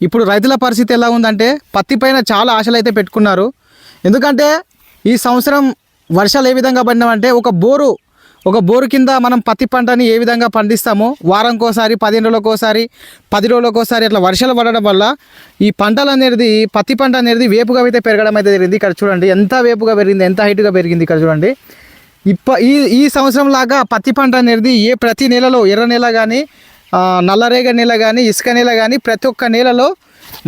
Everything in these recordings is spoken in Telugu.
ఇప్పుడు రైతుల పరిస్థితి ఎలా ఉందంటే పత్తి పైన చాలా ఆశలు అయితే పెట్టుకున్నారు. ఎందుకంటే ఈ సంవత్సరం వర్షాలు ఏ విధంగా పడినామంటే ఒక బోరు ఒక బోరు కింద మనం పత్తి పంటని ఏ విధంగా పండిస్తామో వారంకోసారి పదిహేను రోజులకోసారి పది రోజులకోసారి అట్లా వర్షాలు పడడం వల్ల ఈ పంటలు అనేది పత్తి పంట అనేది వేపుగా అయితే పెరగడం అయితే జరిగింది. ఇక్కడ చూడండి ఎంత వేపుగా పెరిగింది ఎంత హైట్గా పెరిగింది ఇక్కడ చూడండి. ఇప్ప ఈ ఈ సంవత్సరం లాగా పత్తి పంట అనేది ఏ ప్రతి నెలలో ఎర్ర నెల కానీ నల్లరేగ నేల కానీ ఇసుక నేల కానీ ప్రతి ఒక్క నేలలో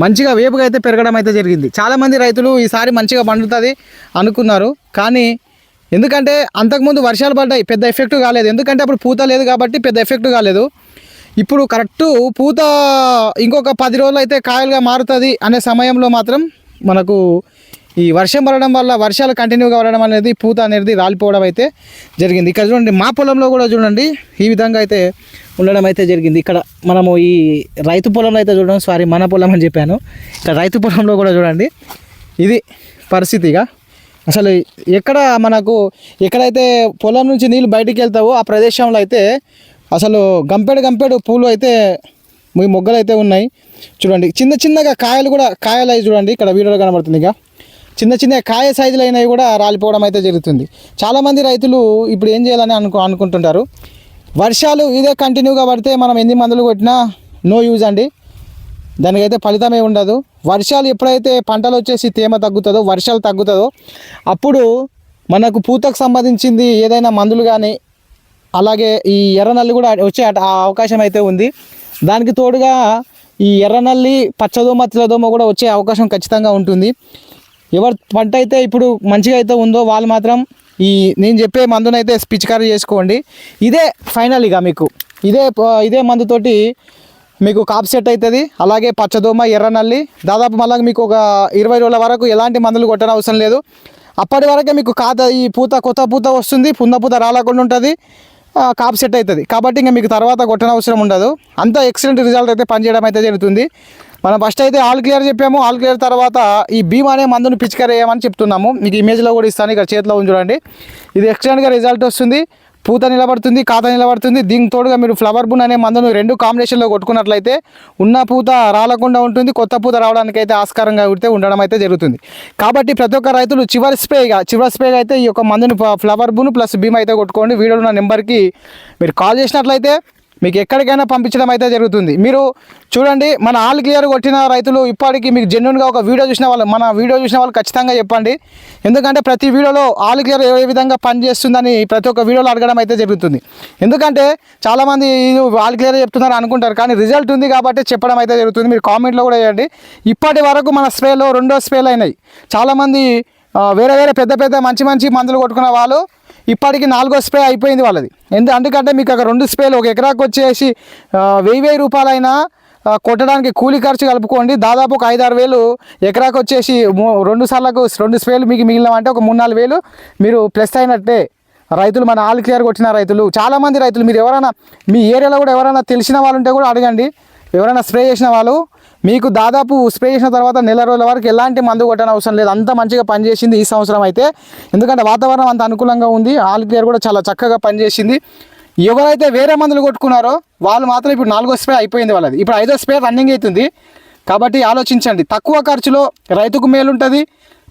మంచిగా వేపుగా అయితే పెరగడం అయితే జరిగింది. చాలామంది రైతులు ఈసారి మంచిగా పండుతుంది అనుకున్నారు. కానీ ఎందుకంటే అంతకుముందు వర్షాలు పడ్డాయి పెద్ద ఎఫెక్ట్ కాలేదు. ఎందుకంటే అప్పుడు పూత లేదు కాబట్టి పెద్ద ఎఫెక్ట్ కాలేదు. ఇప్పుడు కరెక్ట్ పూత ఇంకొక పది రోజులు అయితే కాయలుగా మారుతుంది అనే సమయంలో మాత్రం మనకు ఈ వర్షం పడడం వల్ల వర్షాలు కంటిన్యూగా పడడం అనేది పూత అనేది రాలిపోవడం అయితే జరిగింది. ఇక్కడ చూడండి మా పొలంలో కూడా చూడండి ఈ విధంగా అయితే ఉండడం అయితే జరిగింది. ఇక్కడ మనము ఈ రైతు పొలంలో అయితే చూడడం సారీ మన పొలం అని చెప్పాను. ఇక్కడ రైతు పొలంలో కూడా చూడండి ఇది పరిస్థితిగా. అసలు ఎక్కడ మనకు ఎక్కడైతే పొలం నుంచి నీళ్ళు బయటికి వెళ్తావో ఆ ప్రదేశంలో అయితే అసలు గంపెడు గంపెడు పూలు అయితే మీ మొగ్గలు అయితే ఉన్నాయి. చూడండి చిన్న చిన్నగా కాయలు కూడా కాయలు అయి చూడండి ఇక్కడ వీడియోలో కనబడుతుంది ఇక. చిన్న చిన్న కాయ సైజులు అయినవి కూడా రాలిపోవడం అయితే జరుగుతుంది. చాలామంది రైతులు ఇప్పుడు ఏం చేయాలని అనుకో అనుకుంటుంటారు? వర్షాలు ఇదే కంటిన్యూగా పడితే మనం ఎన్ని మందులు కొట్టినా నో యూజ్ అండి. దానికైతే ఫలితమే ఉండదు. వర్షాలు ఎప్పుడైతే పంటలు వచ్చేసి తేమ తగ్గుతుందో వర్షాలు తగ్గుతుందో అప్పుడు మనకు పూతకు సంబంధించింది ఏదైనా మందులు కానీ అలాగే ఈ ఎర్రనల్లి కూడా వచ్చే అవకాశం అయితే ఉంది. దానికి తోడుగా ఈ ఎర్రనల్లి పచ్చదోమ తెల్లదోమ కూడా వచ్చే అవకాశం ఖచ్చితంగా ఉంటుంది. ఎవరి పంట అయితే ఇప్పుడు మంచిగా అయితే ఉందో వాళ్ళు మాత్రం ఈ నేను చెప్పే మందునైతే పిచికారీ చేసుకోండి. ఇదే ఫైనల్ ఇక మీకు. ఇదే ప- ఇదే మందుతోటి మీకు కాప్ సెట్ అవుతుంది అలాగే పచ్చదోమ ఎర్రనల్లి దాదాపు మళ్ళీ మీకు ఒక ఇరవై రోజుల వరకు ఎలాంటి మందులు కొట్టడం అవసరం లేదు. అప్పటి వరకే మీకు కాత ఈ పూత కొత్త పూత వస్తుంది పున్న పూత రాలకుండా ఉంటుంది. కాప్ సెట్ అవుతుంది. కాబట్టి ఇంకా మీకు తర్వాత కొట్టనవసరం అవసరం ఉండదు. అంత ఎక్సలెంట్ రిజల్ట్ అయితే పనిచేయడం అయితే జరుగుతుంది. మనం ఫస్ట్ అయితే ఆల్ క్లియర్ చెప్పాము. ఆల్ క్లియర్ తర్వాత ఈ భీమ్ అనే మందును పిచికరేయమని చెప్తున్నాము. మీకు ఇమేజ్లో కూడా ఇస్తాను. ఇక్కడ చేతిలో ఉంది చూడండి. ఇది ఎక్సలెంట్గా రిజల్ట్ వస్తుంది. పూత నిలబడుతుంది కాత నిలబడుతుంది. దీనికి తోడుగా మీరు ఫ్లవర్ బున్ అనే మందును రెండు కాంబినేషన్లో కొట్టుకున్నట్లయితే ఉన్న పూత రాలకుండా ఉంటుంది కొత్త పూత రావడానికి అయితే ఆస్కారంగా ఉడితే ఉండడం అయితే జరుగుతుంది. కాబట్టి ప్రతి ఒక్క రైతులు చివరి స్ప్రేగా చివరి స్ప్రేగా అయితే ఈ యొక్క మందుని ఫ్లవర్ బున్ ప్లస్ భీమ్ అయితే కొట్టుకోండి. వీడియోలో ఉన్న నెంబర్కి మీరు కాల్ చేసినట్లయితే మీకు ఎక్కడికైనా పంపించడం అయితే జరుగుతుంది. మీరు చూడండి మన ఆల్ క్లియర్ కొట్టిన రైతులు ఇప్పటికీ మీకు జెన్యున్గా ఒక వీడియో చూసిన వాళ్ళు మన వీడియో చూసిన వాళ్ళు ఖచ్చితంగా చెప్పండి. ఎందుకంటే ప్రతి వీడియోలో ఆల్ క్లియర్ ఏ విధంగా పనిచేస్తుందని ప్రతి ఒక్క వీడియోలో అడగడం అయితే జరుగుతుంది. ఎందుకంటే చాలామంది ఇది ఆల్ క్లియర్ చెప్తున్నారు అనుకుంటారు కానీ రిజల్ట్ ఉంది కాబట్టి చెప్పడం అయితే జరుగుతుంది. మీరు కామెంట్లో కూడా చేయండి. ఇప్పటి వరకు మన స్ప్రేలో రెండో స్ప్రేలు అయినాయి. చాలామంది వేరే వేరే పెద్ద పెద్ద మంచి మంచి మందులు కొట్టుకున్న వాళ్ళు ఇప్పటికి నాలుగో స్ప్రే అయిపోయింది వాళ్ళది. ఎందు అందుకంటే మీకు అక్కడ రెండు స్ప్రేలు ఒక ఎకరాకు వచ్చేసి వెయ్యి వెయ్యి రూపాయలైనా కొట్టడానికి కూలీ ఖర్చు కలుపుకోండి. దాదాపు ఒక ఐదారు వేలు ఎకరాకు వచ్చేసి రెండు సార్లకు రెండు స్ప్రేలు మీకు మిగిలినవంటే ఒక మూడు నాలుగు వేలు మీరు ప్లస్ అయినట్టే రైతులు మన ఆల్ క్లియర్ కొట్టిన రైతులు చాలామంది రైతులు మీరు ఎవరైనా మీ ఏరియాలో కూడా ఎవరైనా తెలిసిన వాళ్ళు ఉంటే కూడా అడగండి. ఎవరైనా స్ప్రే చేసిన వాళ్ళు మీకు దాదాపు స్ప్రే చేసిన తర్వాత నెల రోజుల వరకు ఎలాంటి మందు కొట్టని అవసరం లేదు. అంత మంచిగా పనిచేసింది ఈ సంవత్సరం అయితే. ఎందుకంటే వాతావరణం అంత అనుకూలంగా ఉంది. ఆల్ క్లియర్ కూడా చాలా చక్కగా పనిచేసింది. ఎవరైతే వేరే మందులు కొట్టుకున్నారో వాళ్ళు మాత్రం ఇప్పుడు నాలుగో స్ప్రే అయిపోయింది వాళ్ళది. ఇప్పుడు ఐదో స్ప్రే రన్నింగ్ అవుతుంది. కాబట్టి ఆలోచించండి. తక్కువ ఖర్చులో రైతుకు మేలు ఉంటుంది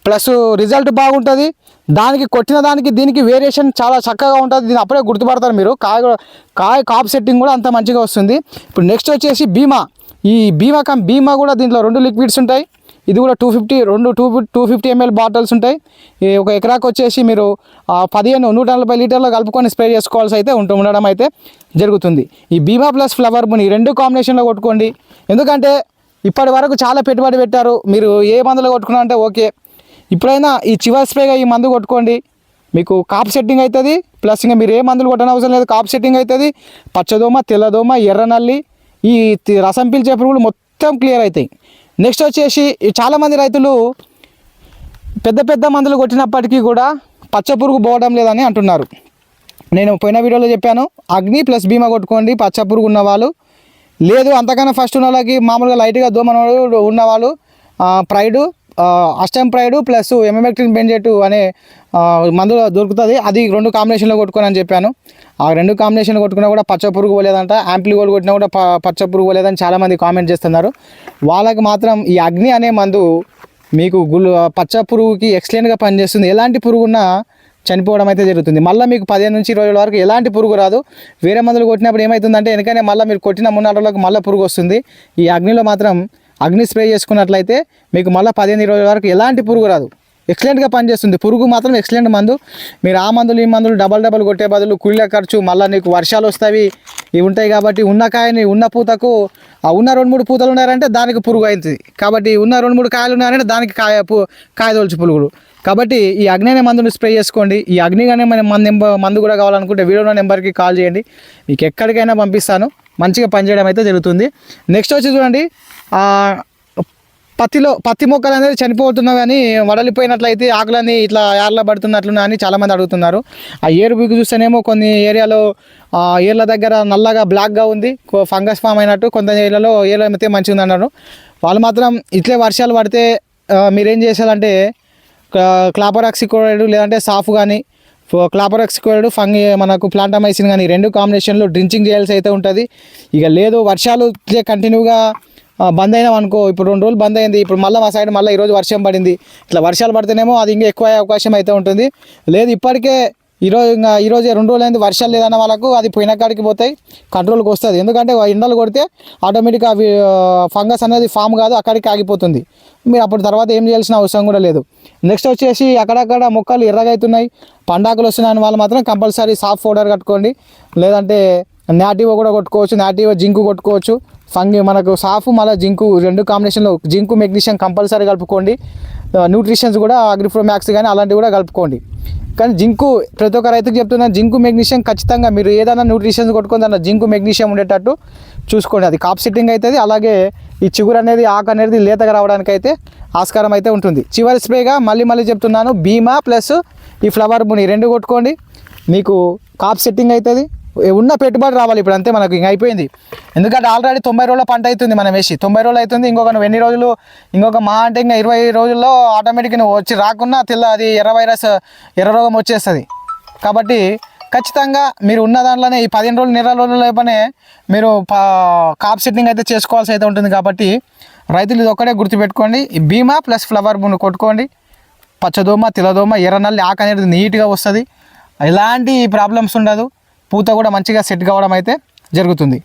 ప్లస్ రిజల్ట్ బాగుంటుంది. దానికి కొట్టిన దానికి దీనికి వేరియేషన్ చాలా చక్కగా ఉంటుంది. దీన్ని అప్పుడే గుర్తుపడతారు మీరు. కాయ కూడా- కాయ కాప్ సెట్టింగ్ కూడా అంత మంచిగా వస్తుంది. ఇప్పుడు నెక్స్ట్ వచ్చేసి బీమా. ఈ బీమా కం బీమా కూడా దీంట్లో రెండు లిక్విడ్స్ ఉంటాయి. ఇది కూడా టూ ఫిఫ్టీ రెండు two two fifty ML bottles ఉంటాయి. ఈ ఒక ఎకరాకు వచ్చేసి మీరు పదిహేను నూట నలభై లీటర్లు కలుపుకొని స్ప్రే చేసుకోవాల్సి అయితే ఉంటూ ఉండడం అయితే జరుగుతుంది. ఈ బీమా ప్లస్ ఫ్లవర్ బుని రెండు కాంబినేషన్లో కొట్టుకోండి. ఎందుకంటే ఇప్పటి వరకు చాలా పెట్టుబడి పెట్టారు. మీరు ఏ మందులు కొట్టుకున్నా అంటే ఓకే. ఇప్పుడైనా ఈ చివరి స్ప్రేగా ఈ మందు కొట్టుకోండి. మీకు కాప్ సెట్టింగ్ అవుతుంది ప్లస్ ఇంకా మీరు ఏ మందులు కొట్టని అవసరం లేదు కాప్ సెట్టింగ్ అవుతుంది పచ్చదోమ తెల్లదోమ ఎర్రనల్లి ఈ రసం పీల్చే పురుగులు మొత్తం క్లియర్ అవుతాయి నెక్స్ట్ వచ్చేసి చాలామంది రైతులు పెద్ద పెద్ద మందులు కొట్టినప్పటికీ కూడా పచ్చ పురుగు పోవడం లేదని అంటున్నారు. నేను పోయిన వీడియోలో చెప్పాను అగ్ని ప్లస్ బీమా కొట్టుకోండి పచ్చ పురుగు ఉన్నవాళ్ళు. లేదు అంతకన్నా ఫస్ట్ ఉన్న వాళ్ళకి మామూలుగా లైట్గా దోమ ఉన్నవాళ్ళు ప్రైడు అస్టమ్ ప్లస్ ఎమెమెక్టిన్ బెంజెట్ అనే మందు దొరుకుతుంది. అది రెండు కాంబినేషన్లో కొట్టుకొని అని చెప్పాను. ఆ రెండు కాంబినేషన్లో కొట్టుకున్నా కూడా పచ్చ పురుగు పోలేదంట. యాంప్లీ గోల్డ్ కొట్టినా కూడా ప- పచ్చ పురుగు పోలేదని చాలామంది కామెంట్ చేస్తున్నారు. వాళ్ళకి మాత్రం ఈ అగ్ని అనే మందు మీకు గుళ్ళు పచ్చ పురుగుకి ఎక్సలెంట్గా పనిచేస్తుంది. ఎలాంటి పురుగున్నా చనిపోవడం అయితే జరుగుతుంది. మళ్ళీ మీకు పదిహేను నుంచి ఇరవై రోజుల వరకు ఎలాంటి పురుగు రాదు. వేరే మందులు కొట్టినప్పుడు ఏమవుతుందంటే వెనకనే మళ్ళీ మీరు కొట్టిన మూడు నాలుగు రోజులకు మళ్ళీ పురుగు వస్తుంది. ఈ అగ్నిలో మాత్రం అగ్ని స్ప్రే చేసుకున్నట్లయితే మీకు మళ్ళీ పదిహేను ఇరవై రోజుల వరకు ఎలాంటి పురుగు రాదు. ఎక్సలెంట్గా పనిచేస్తుంది. పురుగు మాత్రం ఎక్సలెంట్ మందు. మీరు ఆ మందులు ఈ మందులు డబల్ డబల్ కొట్టే బదులు కూలీల ఖర్చు మళ్ళీ నీకు వర్షాలు వస్తాయి ఇవి ఉంటాయి కాబట్టి ఉన్న కాయని ఉన్న పూతకు ఆ ఉన్న రెండు మూడు పూతలు ఉన్నారంటే దానికి పురుగు అవుతుంది. కాబట్టి ఉన్న రెండు మూడు కాయలు ఉన్నారంటే దానికి కాయ పు కాయ పురుగులు. కాబట్టి ఈ అగ్ని అనే మందుని స్ప్రే చేసుకోండి. ఈ అగ్ని అనే మన మందు కూడా కావాలనుకుంటే వీడియో నెంబర్కి కాల్ చేయండి. మీకు ఎక్కడికైనా పంపిస్తాను. మంచిగా పనిచేయడం అయితే జరుగుతుంది. నెక్స్ట్ వచ్చి చూడండి. పత్తిలో పత్తి మొక్కలు అనేది చనిపోతున్నావు కానీ వడలిపోయినట్లయితే ఆకులని ఇట్లా ఏర్ల పడుతున్నట్లున్నా అని చాలామంది అడుగుతున్నారు. ఆ ఏరు బిగు చూస్తేనేమో కొన్ని ఏరియాలో ఏర్ల దగ్గర నల్లగా బ్లాక్గా ఉంది. కో- ఫంగస్ ఫామ్ అయినట్టు కొంత ఏరియాలో ఏర్లు అయితే మంచిగా ఉంది అన్నారు. వాళ్ళు మాత్రం ఇట్లే వర్షాలు పడితే మీరేం చేశారంటే క్లాపరాక్సికోరైడ్ లేదంటే సాఫ్ కానీ క్లాపరాక్సికోరైడ్ ఫంగి మనకు ప్లాంటమైసిన్ కానీ రెండు కాంబినేషన్లో డ్రించింగ్ చేయాల్సి అయితే ఉంటుంది. ఇక లేదు వర్షాలు ఇట్లే కంటిన్యూగా బంద్ అయినాం అనుకో ఇప్పుడు రెండు రోజులు బంద్ అయింది ఇప్పుడు మళ్ళీ మా సైడ్ మళ్ళీ ఈరోజు వర్షం పడింది. ఇట్లా వర్షాలు పడితేనేమో అది ఇంకా ఎక్కువ అవకాశం అయితే ఉంటుంది. లేదు ఇప్పటికే ఈరోజు ఇంకా ఈరోజు రెండు రోజులు అయింది వర్షాలు లేదన్న వాళ్ళకు అది పోయిన కాడికి పోతాయి కంట్రోల్కి వస్తుంది. ఎందుకంటే ఎండలు కొడితే ఆటోమేటిక్గా అవి ఫంగస్ అనేది ఫామ్ కాదు అక్కడికి ఆగిపోతుంది. మీరు అప్పుడు తర్వాత ఏం చేయాల్సిన అవసరం కూడా లేదు. నెక్స్ట్ వచ్చేసి అక్కడక్కడ మొక్కలు ఎర్రగా అవుతున్నాయి పండాకులు వస్తున్నాయని వాళ్ళు మాత్రం కంపల్సరీ సాఫ్ట్ పౌడర్ కట్టుకోండి. లేదంటే నాటివో కూడా కొట్టుకోవచ్చు నాటివో జింకు కొట్టుకోవచ్చు. ఫంగి మనకు సాఫ్ మళ్ళీ జింకు రెండు కాంబినేషన్లో. జింకు మెగ్నీషియం కంపల్సరీ కలుపుకోండి. న్యూట్రిషన్స్ కూడా అగ్రిఫ్రో మ్యాక్స్ కానీ అలాంటివి కూడా కలుపుకోండి. కానీ జింకు ప్రతి ఒక్క రైతుకు చెప్తున్నాను జింకు మెగ్నీషియం ఖచ్చితంగా మీరు ఏదైనా న్యూట్రిషన్స్ కొట్టుకొని దాంట్లో జింకు మెగ్నీషియం ఉండేటట్టు చూసుకోండి. అది కాప్ సిట్టింగ్ అవుతుంది అలాగే ఈ చిగురు అనేది ఆకు అనేది లేతగా రావడానికి అయితే ఆస్కారం అయితే ఉంటుంది. చివరి స్ప్రేగా మళ్ళీ మళ్ళీ చెప్తున్నాను బీమా ప్లస్ ఈ ఫ్లవర్ ముని రెండు కొట్టుకోండి. మీకు కాప్ సెట్టింగ్ అవుతుంది ఉన్న పెట్టుబడి రావాలి ఇప్పుడు అంతే మనకు ఇంక అయిపోయింది. ఎందుకంటే ఆల్రెడీ తొంభై రోజుల పంట అవుతుంది మనం వేసి. తొంభై రోజులు అవుతుంది ఇంకొక నువ్వు ఎన్ని రోజులు ఇంకొక మా అంటే ఇంకా ఇరవై రోజుల్లో ఆటోమేటిక్గా నువ్వు వచ్చి రాకున్నా తెల్ల అది ఎర్ర వైరస్ ఎర్ర రోగం వచ్చేస్తుంది. కాబట్టి ఖచ్చితంగా మీరు ఉన్న దాంట్లోనే ఈ పదిహేను రోజులు నెల రోజుల లోపనే మీరు పా- కాప్ సెట్టింగ్ అయితే చేసుకోవాల్సి అయితే ఉంటుంది కాబట్టి రైతులు ఇది ఒక్కడే గుర్తుపెట్టుకోండి. ఈ బీమా ప్లస్ ఫ్లవర్ బూన్ కొట్టుకోండి. పచ్చదోమ తెల్లదోమ ఎర్ర నల్లి ఆకు అనేది నీట్గా వస్తుంది. ఎలాంటి ప్రాబ్లమ్స్ ఉండదు. పూత కూడా మంచిగా సెట్ కావడం అయితే జరుగుతుంది.